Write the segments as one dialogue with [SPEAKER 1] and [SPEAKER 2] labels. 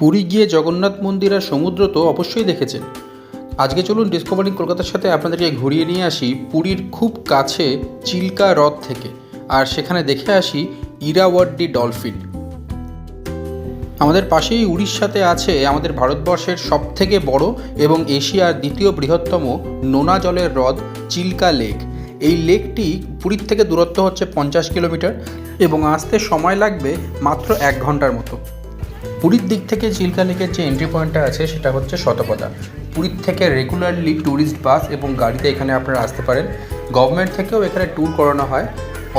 [SPEAKER 1] পুরী গিয়ে জগন্নাথ মন্দির আর সমুদ্র তো অবশ্যই দেখেছেন। আজকে চলুন ডিসকভারিং কলকাতার সাথে আপনাদেরকে ঘুরিয়ে নিয়ে আসি পুরীর খুব কাছে চিল্কা হ্রদ থেকে। আর সেখানে দেখে আসি ইরাওয়াড্ডি ডলফিন। আমাদের পাশেই উড়িষ্যাতে আছে আমাদের ভারতবর্ষের সবথেকে বড় এবং এশিয়ার দ্বিতীয় বৃহত্তম নোনা জলের হ্রদ চিল্কা লেক। এই লেকটি পুরীর থেকে দূরত্ব হচ্ছে পঞ্চাশ কিলোমিটার এবং আসতে সময় লাগবে মাত্র এক ঘণ্টার মতো। পুরীর দিক থেকে চিল্কা লেকের যে এন্ট্রি পয়েন্টটা আছে, সেটা হচ্ছে শতপদা পুরীর থেকে রেগুলারলি ট্যুরিস্ট বাস এবং গাড়িতে এখানে আপনারা আসতে পারেন। গভর্নমেন্ট থেকেও এখানে ট্যুর করানো হয়,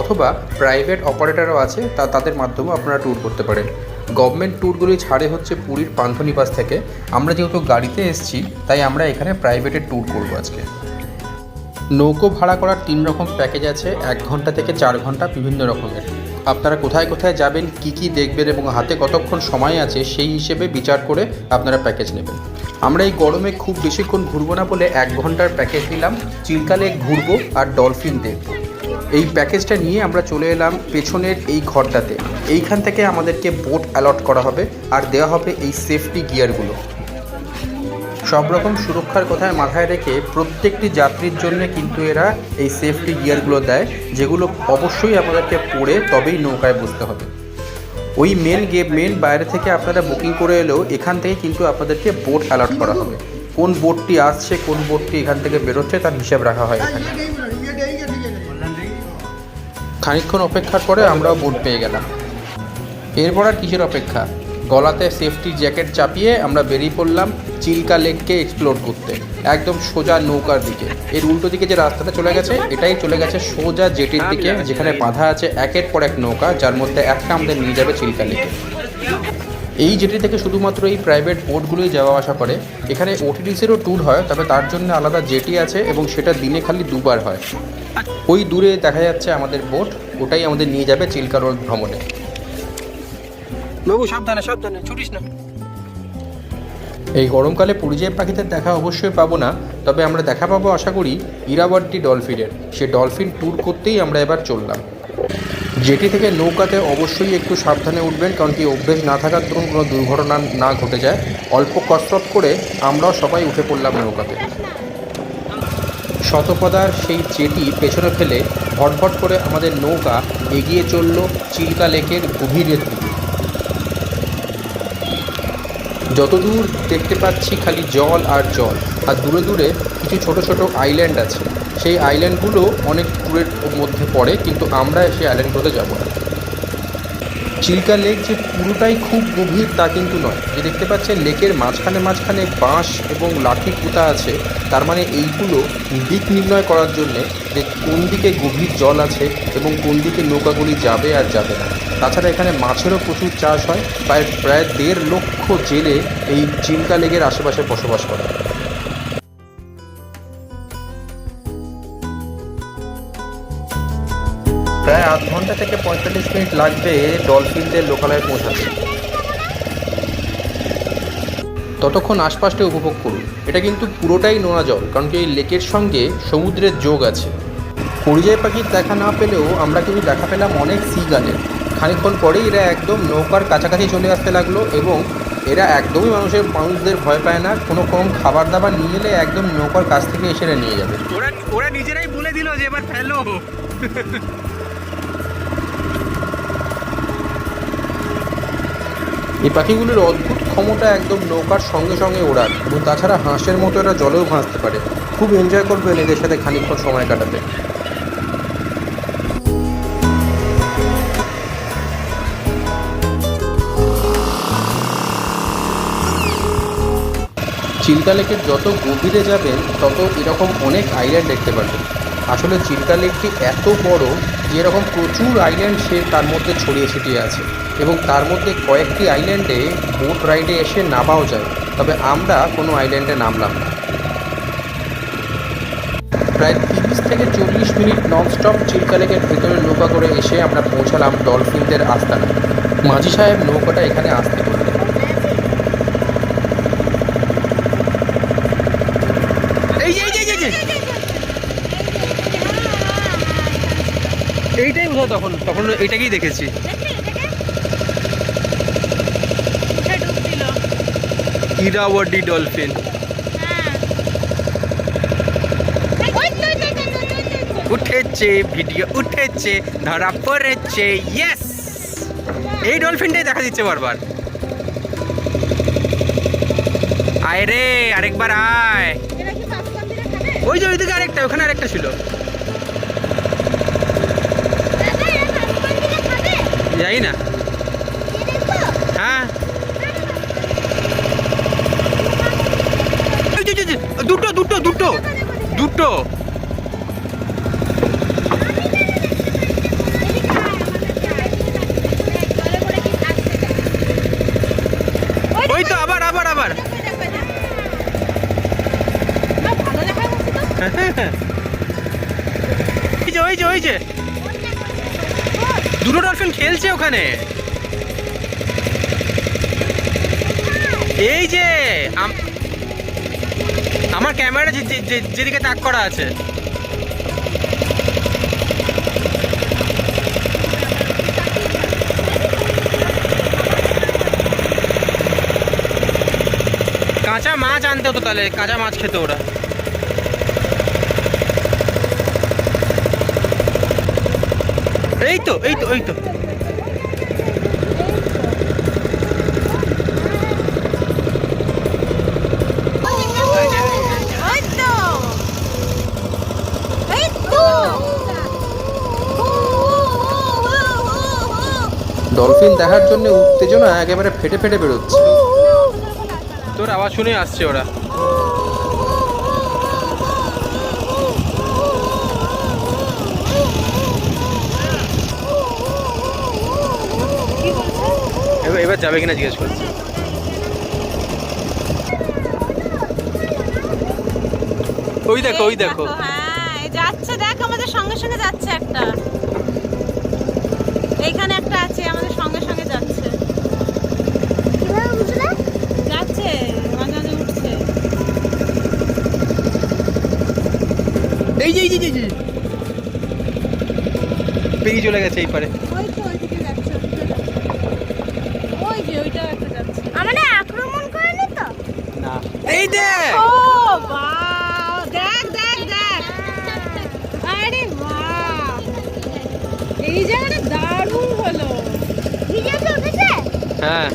[SPEAKER 1] অথবা প্রাইভেট অপারেটরও আছে, তা তাদের মাধ্যমেও আপনারা ট্যুর করতে পারেন। গভর্নমেন্ট ট্যুরগুলি ছাড়ে হচ্ছে পুরীর পান্থনিবাস থেকে। আমরা যেহেতু গাড়িতে এসেছি, তাই আমরা এখানে প্রাইভেটের ট্যুর করব আজকে। নৌকো ভাড়া করার তিন রকম প্যাকেজ আছে, এক ঘণ্টা থেকে চার ঘণ্টা বিভিন্ন রকমের। আপনারা কোথায় কোথায় যাবেন, কি কি দেখবেন এবং হাতে কতক্ষণ সময় আছে সেই হিসেবে বিচার করে আপনারা প্যাকেজ নেবেন। আমরা এই গরমে খুব বেশিক্ষণ ঘুরবো না বলে এক ঘণ্টার প্যাকেজ নিলাম চিল্কা লেক ঘুরবো আর ডলফিন দেখব। এই প্যাকেজটা নিয়ে আমরা চলে এলাম পেছনের এই ঘরটাতে। এইখান থেকে আমাদেরকে বোট অ্যালট করা হবে আর দেওয়া হবে এই সেফটি গিয়ারগুলো। সব রকম সুরক্ষার কথায় মাথায় রেখে প্রত্যেকটি যাত্রীর জন্য কিন্তু এরা এই সেফটি গিয়ারগুলো দেয়, যেগুলো অবশ্যই আমাদেরকে পরে তবেই নৌকায় বসতে হবে। ওই মেন গে মেন বাইরে থেকে আপনারা বুকিং করে এলেও এখান থেকে কিন্তু আপনাদেরকে বোট অ্যালার্ট করা হবে। কোন বোটটি আসছে, কোন বোটটি এখান থেকে বেরোচ্ছে, তার হিসাব রাখা হয় এখানে। খানিকক্ষণ অপেক্ষার পরে আমরাও বোট পেয়ে গেলাম। এরপর আর কিসের অপেক্ষা? গলাতে সেফটি জ্যাকেট চাপিয়ে আমরা বেরিয়ে পড়লাম চিল্কা লেককে এক্সপ্লোর করতে, একদম সোজা নৌকার দিকে। এর উল্টো দিকে যে রাস্তাটা চলে গেছে, এটাই চলে গেছে সোজা জেটির দিকে, যেখানে বাঁধা আছে একের পর এক নৌকা, যার মধ্যে একটা আমাদের নিয়ে যাবে চিল্কা লেকে। এই জেটি থেকে শুধুমাত্র এই প্রাইভেট বোটগুলোই যাওয়া আসা করে। এখানে ওটিডিসেরও ট্যুর হয়, তবে তার জন্য আলাদা জেটি আছে এবং সেটা দিনে খালি দুবার হয়। ওই দূরে দেখা যাচ্ছে আমাদের বোট ওটাই আমাদের নিয়ে যাবে চিল্কা রোড ভ্রমণে।
[SPEAKER 2] বাবু, সাবধানে সাবধানে, ছুটিস না।
[SPEAKER 1] এই গরমকালে পরিযায়ী পাখিদের দেখা অবশ্যই পাবো না, তবে আমরা দেখা পাবো আশা করি ইরাওয়াড্ডি ডলফিনের। সে ডলফিন ট্যুর করতেই আমরা এবার চললাম। জেটি থেকে নৌকাতে অবশ্যই একটু সাবধানে উঠবেন, কারণ কি অভ্যেস না থাকার দরুন কোনো দুর্ঘটনা না ঘটে যায়। অল্প কসরত করে আমরাও সবাই উঠে পড়লাম নৌকাতে। শতপদার সেই জেটি পেছনে ফেলে ভটভট করে আমাদের নৌকা এগিয়ে চলল চিল্কা লেকের গভীরের দিকে। যতদূর দেখতে পাচ্ছি খালি জল আর জল, আর দূরে দূরে কিছু ছোট ছোট আইল্যান্ড আছে। সেই আইল্যান্ডগুলো অনেক দূরের মধ্যে পড়ে, কিন্তু আমরা সেই আইল্যান্ডগুলোতে যাব না। চিল্কা লেক যে পুরোটাই খুব গভীর তা কিন্তু নয়। যে দেখতে পাচ্ছেন, লেকের মাঝখানে মাঝখানে বাঁশ এবং লাঠি পুঁতা আছে। তার মানে এইগুলো দিক নির্ণয় করার জন্যে যে কোন দিকে গভীর জল আছে এবং কোন দিকে নৌকাগুলি যাবে আর যাবে না। তাছাড়া এখানে মাছেরও প্রচুর চাষ হয়। প্রায় প্রায় দেড় লক্ষ জেলে এই চিল্কা লেকের আশেপাশে বসবাস করে। আধ ঘণ্টা থেকে পঁয়তাল্লিশ মিনিট লাগবে ডলফিনদের লোকালয়ে পৌঁছাতে। ততক্ষণ আশপাশটা উপভোগ করুন। এটা কিন্তু পুরোটাই নোনা জল, কারণ কি এই লেকের সঙ্গে সমুদ্রের যোগ আছে। পরিযায়ী পাখির দেখা না পেলেও আমরা কিন্তু দেখা পেলাম অনেক সি গানের খানিকক্ষণ পরেই এরা একদম নৌকার কাছাকাছি চলে আসতে লাগল এবং এরা একদমই মানুষের, মানুষদের ভয় পায় না। কোনো কম খাবার দাবার নিয়ে এলে একদম নৌকার কাছ থেকে এসে নিয়ে যাবে।
[SPEAKER 2] ওরা ওরা নিজেরাই বলে দিল যে এবার ফেলো।
[SPEAKER 1] এই পাখিগুলির অদ্ভুত ক্ষমতা একদম নৌকার সঙ্গে সঙ্গে ওড়ার এবং তাছাড়া হাঁসের মতো এরা জলেও ভাসতে পারে। খুব এনজয় করবেন এদের সাথে খানিকক্ষণ সময় কাটাতে। চিল্কা লেকের যত গভীরে যাবেন, তত এরকম অনেক আইল্যান্ড দেখতে পাবেন। আসলে চিল্কা লেকটি এত বড় যে এরকম প্রচুর আইল্যান্ড সে তার মধ্যে ছড়িয়ে ছিটিয়ে আছে এবং তার মধ্যে কয়েকটি আইল্যান্ডে বোট রাইডে এসে নামাও যায়, তবে আমরা কোনো আইল্যান্ডে নামলাম না। প্রায় তিরিশ থেকে চল্লিশ মিনিট ননস্টপ চিল্কা লেকের ভেতরে নৌকা করে এসে আমরা পৌঁছালাম ডলফিনদের আস্তানায় মাঝি সাহেব নৌকাটা এখানে আসতে বললেন
[SPEAKER 2] এই যে এই যে, এই যে, এই যে এইটাই তখন তখন এইটাকেই দেখেছি। ইরাওয়াডি ডলফিন। উঠেছে ভিডিও, উঠেছে, ধরা পড়েছে ইয়েস এই ডলফিনটাই দেখা দিচ্ছে বারবার। আয় রে, আরেকবার আয়। ওই যে ওইদিকে আরেকটা, ওখানে আরেকটা ছিল। যাই না। হ্যাঁ। দুটো দুটো দুটো দুটো। ওই তো আবার আবার আবার। ওই যে ওই যে। দুটো ডলফিন খেলছে ওখানে। এই যে, আম- আমার ক্যামেরা যেদিকে তাক করা আছে। কাঁচা মাছ আনতে হতো তাহলে, কাঁচা মাছ খেতে ওরা। এই তো এই তো এই তো
[SPEAKER 1] ডলফিন দেখার জন্য উত্তেজনা একেবারে ফেটে ফেটে বেরোচ্ছে।
[SPEAKER 2] তোর আওয়াজ শুনে আসছে ওরা এবার এবার যাবে কিনা জিজ্ঞেস করছি। ওই দেখো ওই দেখো।
[SPEAKER 3] হ্যাঁ যাচ্ছে দেখ আমাদের সঙ্গে সঙ্গে যাচ্ছে একটা। এইখানে একটা আছে আমাদের সঙ্গে সঙ্গে যাচ্ছে। যাচ্ছে মাঝে উঠছে।
[SPEAKER 2] এই যে, এই যে। পেরিয়ে চলে গেছে এই পারে
[SPEAKER 3] ওই তো ওইদিকে যাচ্ছে ওই যে ওইটাও একটা যাচ্ছে
[SPEAKER 4] আমাদের আক্রমণ করেনি তো
[SPEAKER 2] না এই দেখ।
[SPEAKER 3] ও বাহ। দেখ দেখ দেখ। আরে বাহ। এই জায়গাটা দারুণ হলো।
[SPEAKER 4] ভিডিওতে উঠেছে?
[SPEAKER 2] হ্যাঁ।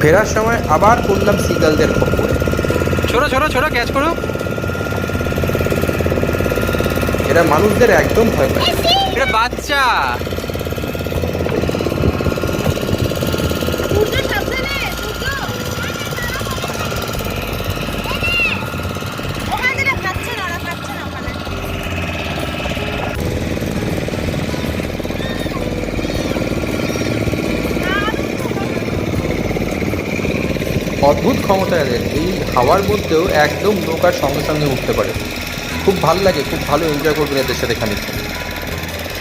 [SPEAKER 1] ফেরার সময় আবার পড়লাম সিগালদের খপ্পরে
[SPEAKER 2] ছোট ছোট ছোড়ো ক্যাচ করো
[SPEAKER 1] এরা মানুষদের একদম ভয় পায়।
[SPEAKER 2] এটা বাচ্চা
[SPEAKER 3] সূর্য সাবধানে সূর্য ওখানে যেটা খাচ্ছে না ওরা খাচ্ছে না ওখানে
[SPEAKER 1] অদ্ভুত ক্ষমতা এদের। এই হাওয়ার মধ্যেও একদম নৌকার সঙ্গে সঙ্গে উঠতে পারে। খুব ভালো লাগে, খুব ভালো এনজয় করবেন এদের সাথে খানিকক্ষণ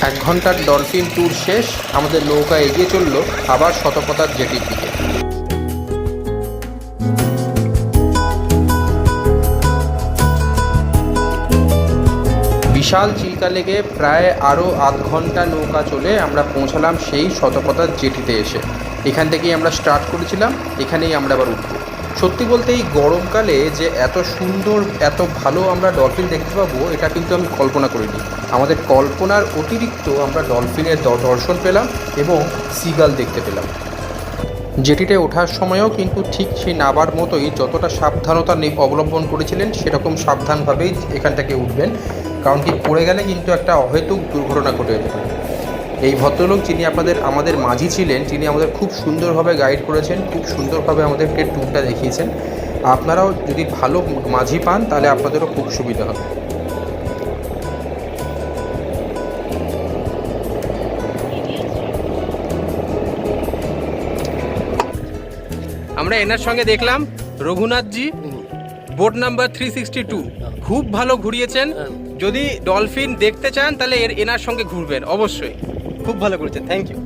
[SPEAKER 1] এক ঘণ্টার ডলফিন ট্যুর শেষ, আমাদের নৌকা এগিয়ে চলল আবার শতপতার জেটির দিকে। বিশাল চিল্কা লেগে প্রায় আরও আধ ঘণ্টা নৌকা চলে আমরা পৌঁছালাম সেই শতপতার জেটিতে এসে। এখান থেকেই আমরা স্টার্ট করেছিলাম, এখানেই আমরা আবার উঠবো। সত্যি বলতে এই গরমকালে যে এত সুন্দর, এত ভালো আমরা ডলফিন দেখতে পাবো, এটা কিন্তু আমি কল্পনা করিনি। আমাদের কল্পনার অতিরিক্ত আমরা ডলফিনের দর্শন পেলাম এবং সিগাল দেখতে পেলাম। জেটিতে ওঠার সময়ও কিন্তু ঠিক সেই নাবার মতোই যতটা সাবধানতা অবলম্বন করেছিলেন, সেরকম সাবধানভাবেই এখান থেকে উঠবেন। কারণ কি, পড়ে গেলে কিন্তু একটা অহেতুক দুর্ঘটনা ঘটে যেতে এই ভদ্রলোক যিনি আপনাদের আমাদের মাঝি ছিলেন তিনি আমাদের খুব সুন্দরভাবে গাইড করেছেন খুব সুন্দরভাবে আমাদেরকে ট্যুরটা দেখিয়েছেন। আপনারাও যদি ভালো মাঝি পান তাহলে আপনাদেরও খুব সুবিধা হবে।
[SPEAKER 2] আমরা এনার সঙ্গে দেখলাম Raghunathji boat number three sixty two খুব ভালো ঘুরিয়েছেন। যদি ডলফিন দেখতে চান তাহলে এর এনার সঙ্গে ঘুরবেন অবশ্যই। খুব ভালো করেছেন থ্যাংক ইউ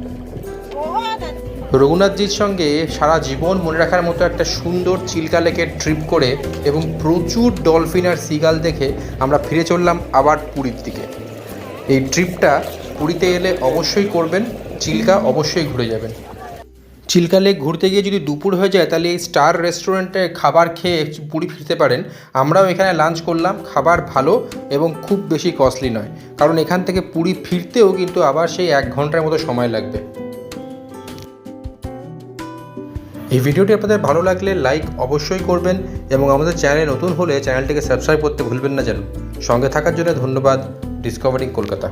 [SPEAKER 1] রঘুনাথজির সঙ্গে সারা জীবন মনে রাখার মতো একটা সুন্দর চিল্কা লেকের ট্রিপ করে এবং প্রচুর ডলফিন আর সিগাল দেখে আমরা ফিরে চললাম আবার পুরীর দিকে। এই ট্রিপটা পুরীতে এলে অবশ্যই করবেন, চিল্কা অবশ্যই ঘুরে যাবেন। চিল্কা লেক ঘুরতে গিয়ে যদি দুপুর হয়ে যায়, তাহলে এই স্টার রেস্টুরেন্টে খাবার খেয়ে পুরী ফিরতে পারেন। আমরাও এখানে লাঞ্চ করলাম, খাবার ভালো এবং খুব বেশি কস্টলি নয়। কারণ এখান থেকে পুরী ফিরতেও কিন্তু আবার সেই এক ঘণ্টার মতো সময় লাগবে। এই ভিডিওটি আপনাদের ভালো লাগলে লাইক অবশ্যই করবেন এবং আমাদের চ্যানেলে নতুন হলে চ্যানেলটিকে সাবস্ক্রাইব করতে ভুলবেন না যেন। সঙ্গে থাকার জন্য ধন্যবাদ ডিসকভারিং কলকাতা।